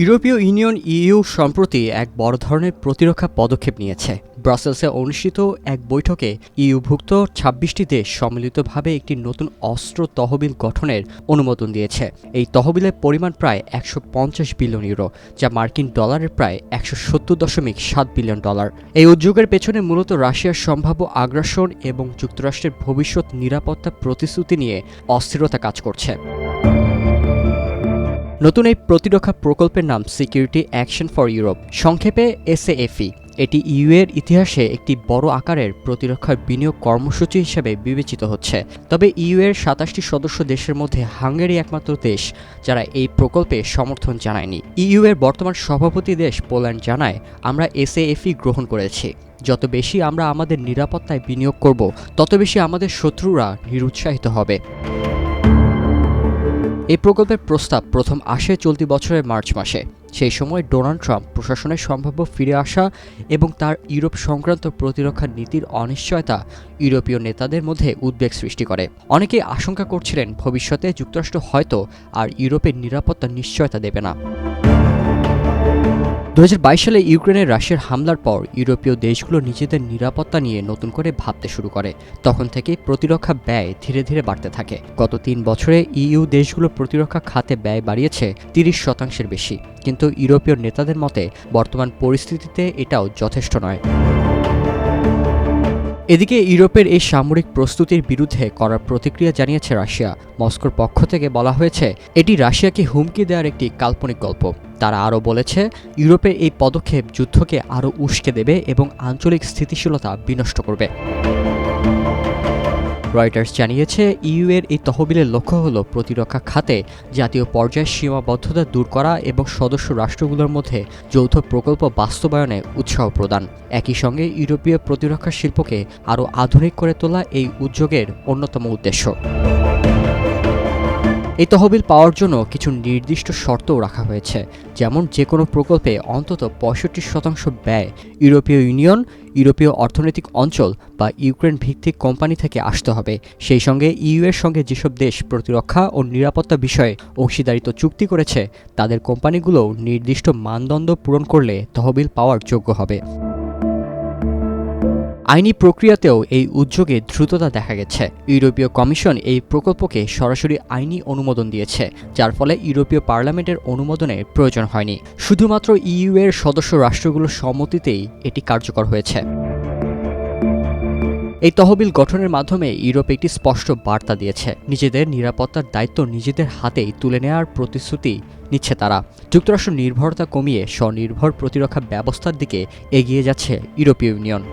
ইউরোপীয় union EU সম্প্রতি এক বড় ধরনের প্রতিরক্ষা পদক্ষেপ নিয়েছে। ব্রাসেলসে অনুষ্ঠিত এক বৈঠকে ইইউভুক্ত ছাব্বিশটি দেশ সম্মিলিতভাবে একটি নতুন অস্ত্র তহবিল গঠনের অনুমোদন দিয়েছে। এই তহবিলের পরিমাণ প্রায় একশো পঞ্চাশ বিলিয়ন ইউরো, যা মার্কিন ডলারের প্রায় একশো সত্তর দশমিক সাত বিলিয়ন ডলার। এই উদ্যোগের পেছনে মূলত রাশিয়ার সম্ভাব্য আগ্রাসন এবং যুক্তরাষ্ট্রের ভবিষ্যৎ নিরাপত্তা প্রতিশ্রুতি নিয়ে অস্থিরতা কাজ করছে। নতুন এই প্রতিরক্ষা প্রকল্পের নাম সিকিউরিটি অ্যাকশন ফর ইউরোপ সংক্ষেপে এসএএফই এটি ইউ এর ইতিহাসে একটি বড় আকারের প্রতিরক্ষার বিনিয়োগ কর্মসূচি হিসেবে বিবেচিত হচ্ছে। তবে ইউ এর সাতাশটি সদস্য দেশের মধ্যে হাঙ্গেরি একমাত্র দেশ, যারা এই প্রকল্পে সমর্থন জানায়নি। ইইউ এর বর্তমান সভাপতি দেশ পোল্যান্ড জানায়, আমরা এসএএফই গ্রহণ করেছি। যত বেশি আমরা আমাদের নিরাপত্তায় বিনিয়োগ করব, তত বেশি আমাদের শত্রুরা নিরুৎসাহিত হবে। এই প্রকল্পের প্রস্তাব প্রথম আসে চলতি বছরের মার্চ মাসে। সেই সময় ডোনাল্ড ট্রাম্প প্রশাসনের সম্ভাব্য ফিরে আসা এবং তার ইউরোপ সংক্রান্ত প্রতিরক্ষা নীতির অনিশ্চয়তা ইউরোপীয় নেতাদের মধ্যে উদ্বেগ সৃষ্টি করে। অনেকেই আশঙ্কা করছিলেন ভবিষ্যতে যুক্তরাষ্ট্র হয়তো আর ইউরোপের নিরাপত্তা নিশ্চয়তা দেবে না। দু হাজার বাইশ সালে ইউক্রেনের রাশিয়ার হামলার পর ইউরোপীয় দেশগুলো নিজেদের নিরাপত্তা নিয়ে নতুন করে ভাবতে শুরু করে। তখন থেকেই প্রতিরক্ষা ব্যয় ধীরে ধীরে বাড়তে থাকে। গত তিন বছরে ইইউ দেশগুলো প্রতিরক্ষা খাতে ব্যয় বাড়িয়েছে তিরিশ শতাংশের বেশি। কিন্তু ইউরোপীয় নেতাদের মতে, বর্তমান পরিস্থিতিতে এটাও যথেষ্ট নয়। এদিকে ইউরোপের এই সামরিক প্রস্তুতির বিরুদ্ধে করার প্রতিক্রিয়া জানিয়েছে রাশিয়া। মস্কোর পক্ষ থেকে বলা হয়েছে, এটি রাশিয়াকে হুমকি দেওয়ার একটি কাল্পনিক গল্প। তারা আরও বলেছে ইউরোপের এই পদক্ষেপ যুদ্ধকে আরও উস্কে দেবে এবং আঞ্চলিক স্থিতিশীলতা বিনষ্ট করবে। রয়টার্স জানিয়েছে, ইউ এর এই তহবিলের লক্ষ্য হল প্রতিরক্ষা খাতে জাতীয় পর্যায়ে সীমাবদ্ধতা দূর করা এবং সদস্য রাষ্ট্রগুলোর মধ্যে যৌথ প্রকল্প বাস্তবায়নে উৎসাহ প্রদান। একই সঙ্গে ইউরোপীয় প্রতিরক্ষা শিল্পকে আরও আধুনিক করে তোলা এই উদ্যোগের অন্যতম উদ্দেশ্য। এই তহবিল পাওয়ার জন্য কিছু নির্দিষ্ট শর্তও রাখা হয়েছে, যেমন যে কোনো প্রকল্পে অন্তত পঁয়ষট্টি শতাংশ ব্যয় ইউরোপীয় ইউনিয়ন, ইউরোপীয় অর্থনৈতিক অঞ্চল বা ইউক্রেন ভিত্তিক কোম্পানি থেকে আসতে হবে। সেই সঙ্গে ইউ এর সঙ্গে যেসব দেশ প্রতিরক্ষা ও নিরাপত্তা বিষয়ে অংশীদারিত্ব চুক্তি করেছে, তাদের কোম্পানিগুলোও নির্দিষ্ট মানদণ্ড পূরণ করলে তহবিল পাওয়ার যোগ্য হবে। আইনি প্রক্রিয়াতেও এই উদ্যোগে দ্রুততা দেখা গেছে। ইউরোপীয় কমিশন এই প্রকল্পকে সরাসরি আইনি অনুমোদন দিয়েছে, যার ফলে ইউরোপীয় পার্লামেন্টের অনুমোদনের প্রয়োজন হয়নি। শুধুমাত্র ইইউ এর সদস্য রাষ্ট্রগুলোর সম্মতিতেই এটি কার্যকর হয়েছে। এই তহবিল গঠনের মাধ্যমে ইউরোপ একটি স্পষ্ট বার্তা দিয়েছে। নিজেদের নিরাপত্তার দায়িত্ব নিজেদের হাতেই তুলে নেওয়ার প্রতিশ্রুতি নিচ্ছে তারা। যুক্তরাষ্ট্র নির্ভরতা কমিয়ে স্বনির্ভর প্রতিরক্ষা ব্যবস্থার দিকে এগিয়ে যাচ্ছে ইউরোপীয় ইউনিয়ন।